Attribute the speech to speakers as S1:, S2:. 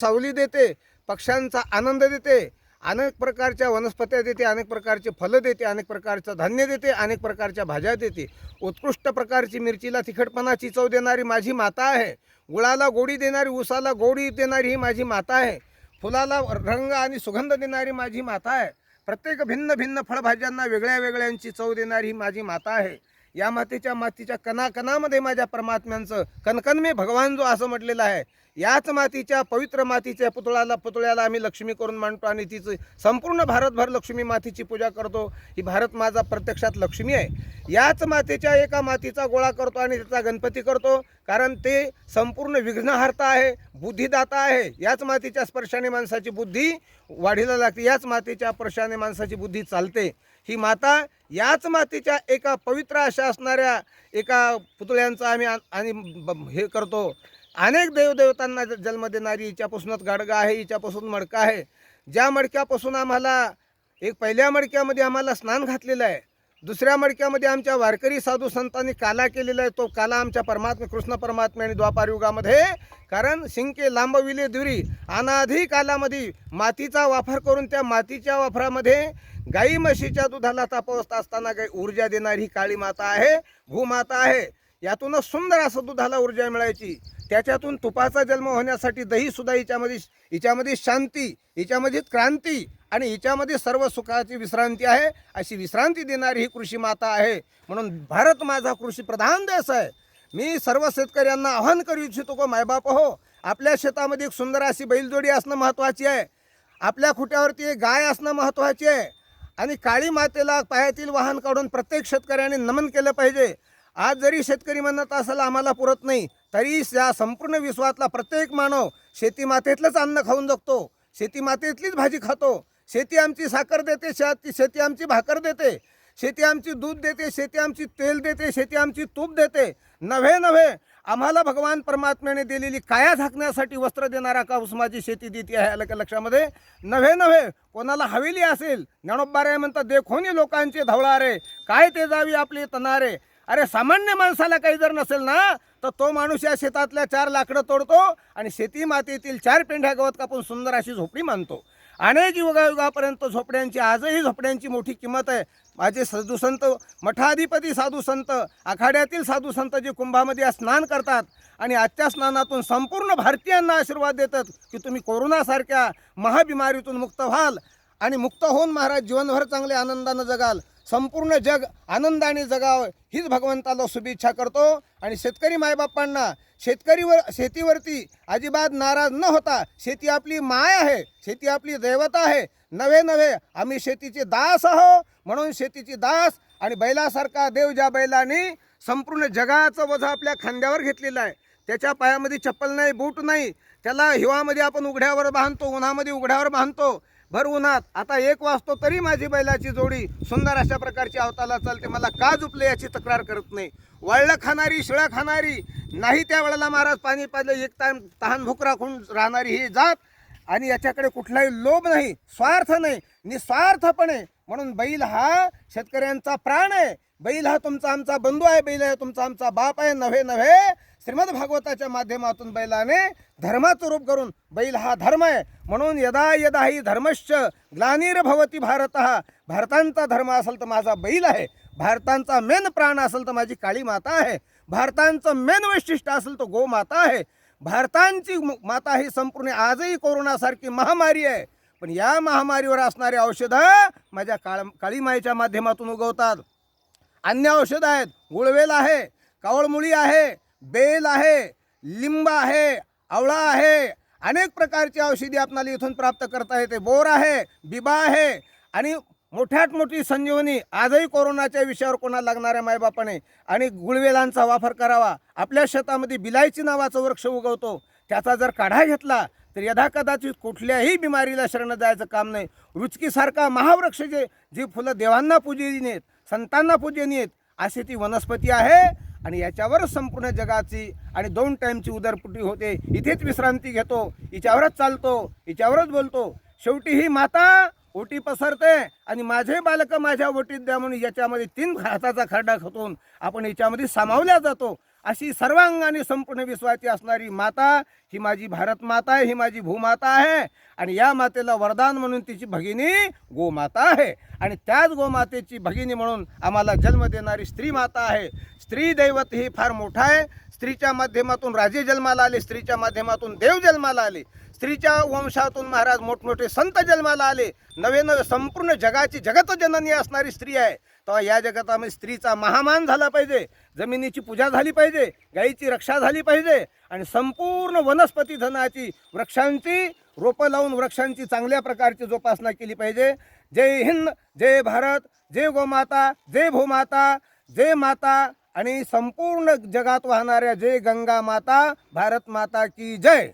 S1: सावली देते पक्ष्यांचा आनंद देते अनेक प्रकारच्या वनस्पत्या देते अनेक प्रकारचे फलं देते अनेक प्रकारचं धान्य देते अनेक प्रकारच्या भाज्या देते. उत्कृष्ट प्रकारची मिरचीला तिखटपणाची चव देणारी माझी माता आहे. गुळाला गोडी देणारी ऊसाला गोडी देणारी ही माझी माता आहे. फुलाला रंग आणि सुगंध देणारी माझी माता आहे. प्रत्येक भिन्न भिन्न फळभाज्यांना वेगळ्या वेगळ्यांची चव देणारी ही माझी माता आहे. या मातीच्या मातीच्या कणाकणामध्ये माझ्या परमात्म्यांचं कणकण मी भगवान जो असं म्हटलेलं आहे. याच मातीच्या पवित्र मातीच्या पुतळ्याला पुतळ्याला आम्ही लक्ष्मी करून मांडतो आणि तिचं संपूर्ण भारतभर लक्ष्मी मातीची पूजा करतो. ही भारत माझा प्रत्यक्षात लक्ष्मी आहे. याच मातेच्या एका मातीचा गोळा करतो आणि त्याचा गणपती करतो. कारण ते संपूर्ण विघ्नहर्ता आहे बुद्धिदाता आहे. याच मातीच्या स्पर्शाने माणसाची बुद्धी वाढीला लागते. याच मातीच्या स्पर्शाने माणसाची बुद्धी चालते. ही माता याच मातीच्या एका पवित्र अशा असणाऱ्या एका पुतळ्यांचा आम्ही आणि हे करतो. अनेक देवदेवतांना ज- जन्म देणारी हिच्यापासूनच गाडगा आहे हिच्यापासून मडका आहे. ज्या मडक्यापासून आम्हाला एक पहिल्या मडक्यामध्ये आम्हाला स्नान घातलेलं आहे दुसऱ्या मडक्यामध्ये आमच्या वारकरी साधू संतांनी काला केलेला आहे. तो काला आमच्या परमात्मा कृष्ण परमात्मे आणि द्वापार युगामध्ये. कारण शिंके लांबविले दुरी अनाधी कालामध्ये मातीचा वापर करून त्या मातीच्या वापरामध्ये गाई म्हशीच्या दुधाला तापवत असताना काही ऊर्जा देणारी ही काळी माता आहे भूमाता आहे. यातूनच सुंदर असं दुधाला ऊर्जा मिळायची. त्याच्यातून तुपाचा जन्म होण्यासाठी दही सुद्धा हिच्यामध्ये हिच्यामध्ये शांती हिच्यामध्ये क्रांती आणि हिच्यामध्ये सर्व सुखाची विश्रांती आहे. अशी विश्रांती देणारी ही कृषी माता आहे. म्हणून भारत माझा कृषी प्रधान देश आहे. मी सर्व शेतकऱ्यांना आव्हान करू इच्छितो को मायबाप हो आपल्या शेतामध्ये एक सुंदर अशी बैलजोडी असणं महत्त्वाची आहे. आपल्या खुट्यावरती एक गाय असणं महत्त्वाची आहे. आणि काळी मातेला पायातील वाहन काढून प्रत्येक शेतकऱ्याने नमन केलं पाहिजे. आज जरी शेतकरी म्हणत असेल आम्हाला पुरत नाही तरी या संपूर्ण विश्वातला प्रत्येक मानव शेतीमातेतलंच अन्न खाऊन जगतो. शेतीमातेतलीच भाजी खातो. शेती आमची साखर देते शेती शेती आमची भाकर देते. शेती आमची दूध देते शेती आमची तेल देते शेती आमची तूप देते. नव्हे नव्हे आम्हाला भगवान परमात्म्याने दिलेली काया झाकण्यासाठी वस्त्र देणारा का माझी शेती देते आहे आलं का लक्षामध्ये? नव्हे नव्हे कोणाला हवेली असेल ज्ञानोबाराय म्हणतात देखोनी लोकांचे धवळारे काय ते जावी आपली तनारे. अरे सामान्य माणसाला काही जर नसेल ना तर तो माणूस या शेतातल्या चार लाकडं तोडतो आणि शेती मातीतील चार पेंढ्या गवत कापून सुंदर अशी झोपडी मानतो. अनेक युगायुगापर्यंत झोपड्यांची आजही झोपड्यांची मोठी किंमत आहे. माझे साधू संत मठाधिपती साधू संत आखाड्यातील साधू संत जे कुंभामध्ये स्नान करतात आणि आजच्या स्नानातून संपूर्ण भारतीयांना आशीर्वाद देतात की तुम्ही कोरोनासारख्या महाबिमारीतून मुक्त व्हाल आणि मुक्त होऊन महाराज जीवनभर चांगले आनंदानं जगाल. संपूर्ण जग आनंदाने जगावं हीच भगवंताला शुभेच्छा करतो. आणि शेतकरी मायबापांना शेतकरीवर शेतीवरती अजिबात नाराज न होता शेती आपली माय आहे शेती आपली दैवता आहे. नवे नवे आम्ही शेतीचे दास आहो म्हणून शेतीची दास आणि बैलासारखा देव ज्या बैलाने संपूर्ण जगाचं वजं आपल्या खांद्यावर घेतलेलं आहे. त्याच्या पायामध्ये चप्पल नाही बूट नाही त्याला हिवामध्ये आपण उघड्यावर बांधतो उन्हामध्ये उघड्यावर बांधतो. भर उन्हात. आता एक वाजतो तरी माझी बैलाची जोडी सुंदर अशा प्रकारची अवताला चालते. मला का झुपले याची तक्रार करत नाही. वळलं खाणारी शिळा खाणारी नाही त्या वेळेला महाराज पाणी पाजलं. एक ताण तहान भूक राखून राहणारी ही जात. आणि याच्याकडे कुठलाही लोभ नाही स्वार्थ नाही निस्वार्थपणे. म्हणून बैल हा शेतकऱ्यांचा प्राण आहे. बैल हा तुमचा आमचा बंधू आहे बैल आहे तुमचा आमचा बाप आहे. नव्हे नव्हे. श्रीमद भागवताच्या माध्यमातून बैलाने धर्माचं रूप करून बैल हा धर्म आहे. म्हणून यदा यदा ही धर्मश्च ग्लानीरभवती भारत. हा भारतांचा धर्म असेल तर माझा बैल आहे. भारतांचा मेन प्राण असेल तर माझी काळी माता आहे. भारतांचं मेन वैशिष्ट्य असेल तर गोमाता आहे. भारतांची माता ही संपूर्ण आजही कोरोनासारखी महामारी आहे. पण या महामारीवर असणारी औषधं माझ्या काळ काळीमाईच्या माध्यमातून उगवतात. अन्य औषधं आहेत. गुळवेल आहे. कावळमुळी आहे. बेल आहे लिंब आहे आवळा आहे अनेक प्रकारची औषधी आपणाला इथून प्राप्त करता येते. बोर आहे बिबा आहे आणि मोठ्यात मोठी संजीवनी. आजही कोरोनाच्या विषयावर कोणाला लागणाऱ्या मायबापाने आणि गुळवेलांचा वापर करावा. आपल्या शेतामध्ये बिलायची नावाचं वृक्ष उगवतो. त्याचा जर काढा घेतला तर यदा कदाचित कुठल्याही बिमारीला शरण जायचं काम नाही. रुचकीसारखा महावृक्ष जे जी फुलं देवांना पूजनीय आहेत संतांना पूजनीय आहेत अशी ती वनस्पती आहे. आणि याच्यावर संपूर्ण जगाची आणि दोन टाईमची उदरपुटी होते. इथेच विश्रांती घेतो. हिच्यावरच चालतो. हिच्यावरच बोलतो. शेवटी ही माता ओटी पसरते आणि माझे बालक माझ्या ओटीत द्या म्हणून याच्यामध्ये तीन हाताचा खरडा खतून आपण याच्यामध्ये सामावल्या जातो. अशी सर्वांगाने संपूर्ण विश्वाची असणारी माता ही माझी भारत माता आहे ही माझी भूमाता आहे. आणि या मातेला वरदान म्हणून तिची भगिनी गोमाता आहे. आणि त्याच गोमातेची भगिनी म्हणून आम्हाला जन्म देणारी स्त्री माता आहे. स्त्री दैवत ही फार मोठा आहे. स्त्रीच्या माध्यमातून राजे जन्माला आले स्त्रीच्या माध्यमातून देव जन्माला आले स्त्रीच्या वंशातून महाराज मोठमोठे संत जन्माला आले नवे नवे संपूर्ण जगाची जगत जननी असणारी स्त्री आहे. तेव्हा या जगतामध्ये स्त्रीचा महामान झाला पाहिजे जमिनीची पूजा झाली पाहिजे गायीची रक्षा झाली पाहिजे आणि संपूर्ण वनस्पती धनाची वृक्षांची रोपं लावून वृक्षांची चांगल्या प्रकारची जोपासना केली पाहिजे. जय हिंद जय भारत जय गोमाता जय भूमाता जय माता आणि संपूर्ण जगात वाहणाऱ्या जय गंगा माता भारत माता की जय.